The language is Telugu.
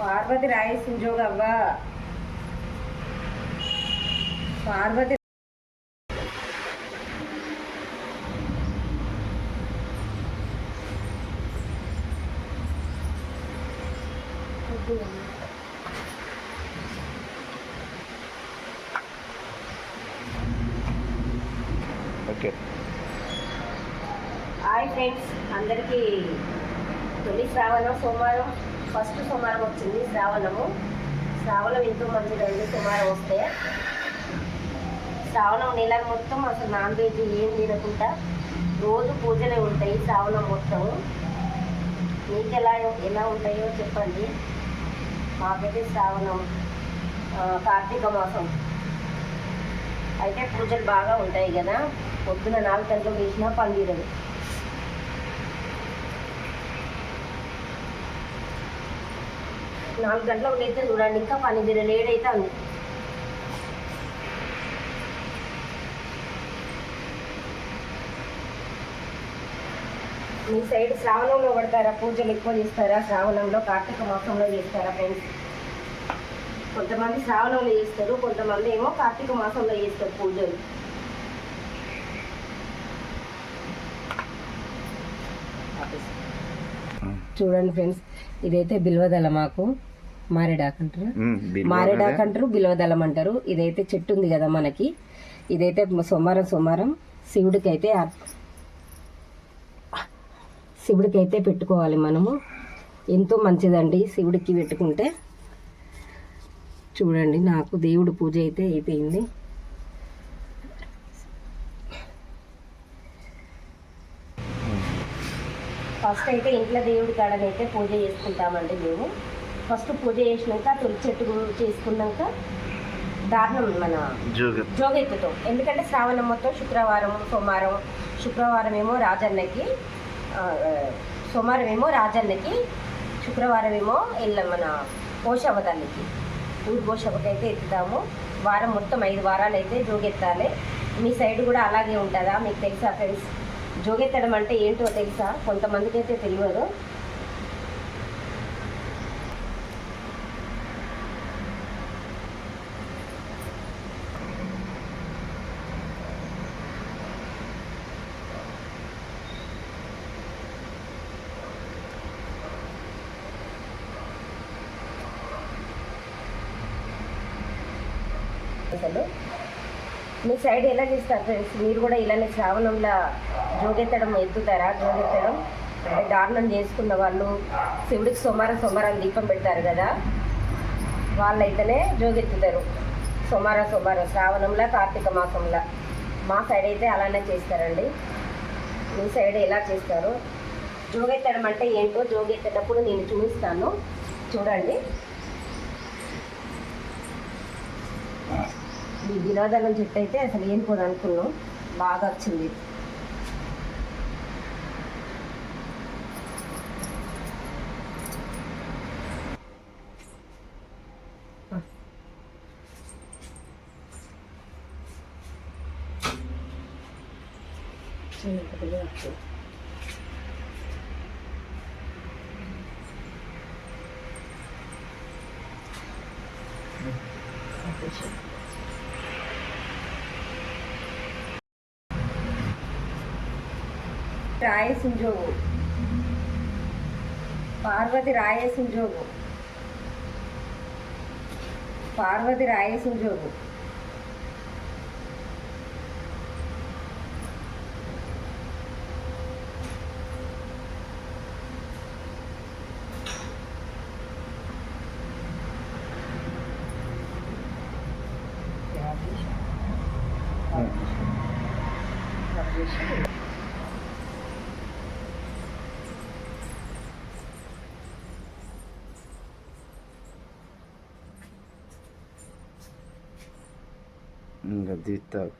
పార్వతి రాయస్ ఉద్యోగవ్వ పార్వతి ఓకే. హాయ్ ఫ్రెండ్స్ అందరికీ. తొలి శ్రావణం సోమవారం. ఫస్ట్ సోమవారం వచ్చింది శ్రావణము. శ్రావణం ఎంతో మంది రెండు సోమవారం వస్తే. శ్రావణం నెల మొత్తం అసలు నాన్ వెజ్ ఏం తినకుండా రోజు పూజలే ఉంటాయి శ్రావణం మొత్తం. మీకు ఎలా ఎలా ఉంటాయో చెప్పండి. మాకైతే శ్రావణం కార్తీక మాసం. అయితే పూజలు బాగా ఉంటాయి కదా. పొద్దున నాలుగు గంటలు వేసినా పందిరదు నాలుగు గంటలకు లేస్తే చూడండి ఇంకా పని తీర లేట్ అయితే ఉంది. మీ సైడ్ శ్రావణంలో పడతారా? పూజలు ఎక్కువ చేస్తారా? శ్రావణంలో కార్తీక మాసంలో చేస్తారా ఫ్రెండ్స్ కొంతమంది శ్రావణంలో చేస్తారు కొంతమంది ఏమో కార్తీక మాసంలో చేస్తారు పూజలు. చూడండి ఫ్రెండ్స్ ఇదైతే బిల్వదళ మాకు మారేడాకు అంటారు మారేడాకు అంటారు బిల్వదళం అంటారు. ఇదైతే చెట్టు ఉంది కదా మనకి. ఇదైతే సోమవారం సోమవారం శివుడికి అయితే శివుడికి అయితే పెట్టుకోవాలి మనము. ఎంతో మంచిదండి శివుడికి పెట్టుకుంటే. చూడండి నాకు దేవుడు పూజ అయితే అయిపోయింది. ఫస్ట్ అయితే ఇంట్లో దేవుడి కాడనైతే పూజ చేసుకుంటామండి మేము. ఫస్ట్ పూజ చేసినాక తులసి చెట్టు చేసుకున్నాక దారుణం మన జోగ. జోగెత్తుతాం ఎందుకంటే శ్రావణం మొత్తం శుక్రవారం సోమవారం శుక్రవారం ఏమో రాజన్నకి సోమవారం ఏమో రాజన్నకి శుక్రవారం ఏమో ఎల్ల మన పోషవ తల్లికి ఊరి పోషవకి అయితే ఎత్తుతాము. వారం మొత్తం ఐదు వారాలు అయితే జోగెత్తాలి. మీ సైడ్ కూడా అలాగే ఉంటుందా? మీకు తెలుసా ఫ్రెండ్స్? జోగెత్తడం అంటే ఏంటో తెలుసా? కొంతమందికి అయితే తెలియదు. అసలు మీ సైడ్ ఎలా చేస్తారు ఫ్రెండ్స్ మీరు కూడా ఇలానే శ్రావణంలో జోగెత్తడం ఎత్తుతారా? జోగెత్తడం? అంటే దారుణం చేసుకున్న వాళ్ళు శివుడికి సోమవారం సోమవారం దీపం పెడతారు కదా వాళ్ళైతేనే జోగెత్తుతారు. సోమవారం సోమవారం శ్రావణంలో కార్తీక మాసంలో. మా సైడ్ అయితే అలానే చేస్తారండి. మీ సైడ్ ఎలా చేస్తారు? జోగెత్తడం అంటే ఏంటో జోగెత్తేటప్పుడు నేను చూపిస్తాను. చూడండి. ఈ వినోదాల చెట్టు అయితే అసలు ఏం పోదు అనుకున్నాం. బాగా వచ్చింది. చిన్నప్పటిగా వచ్చింది రాయసింజోగు పార్వతి రాయసింజోగు పార్వతి రాయసింజోగు ఇంకా gavita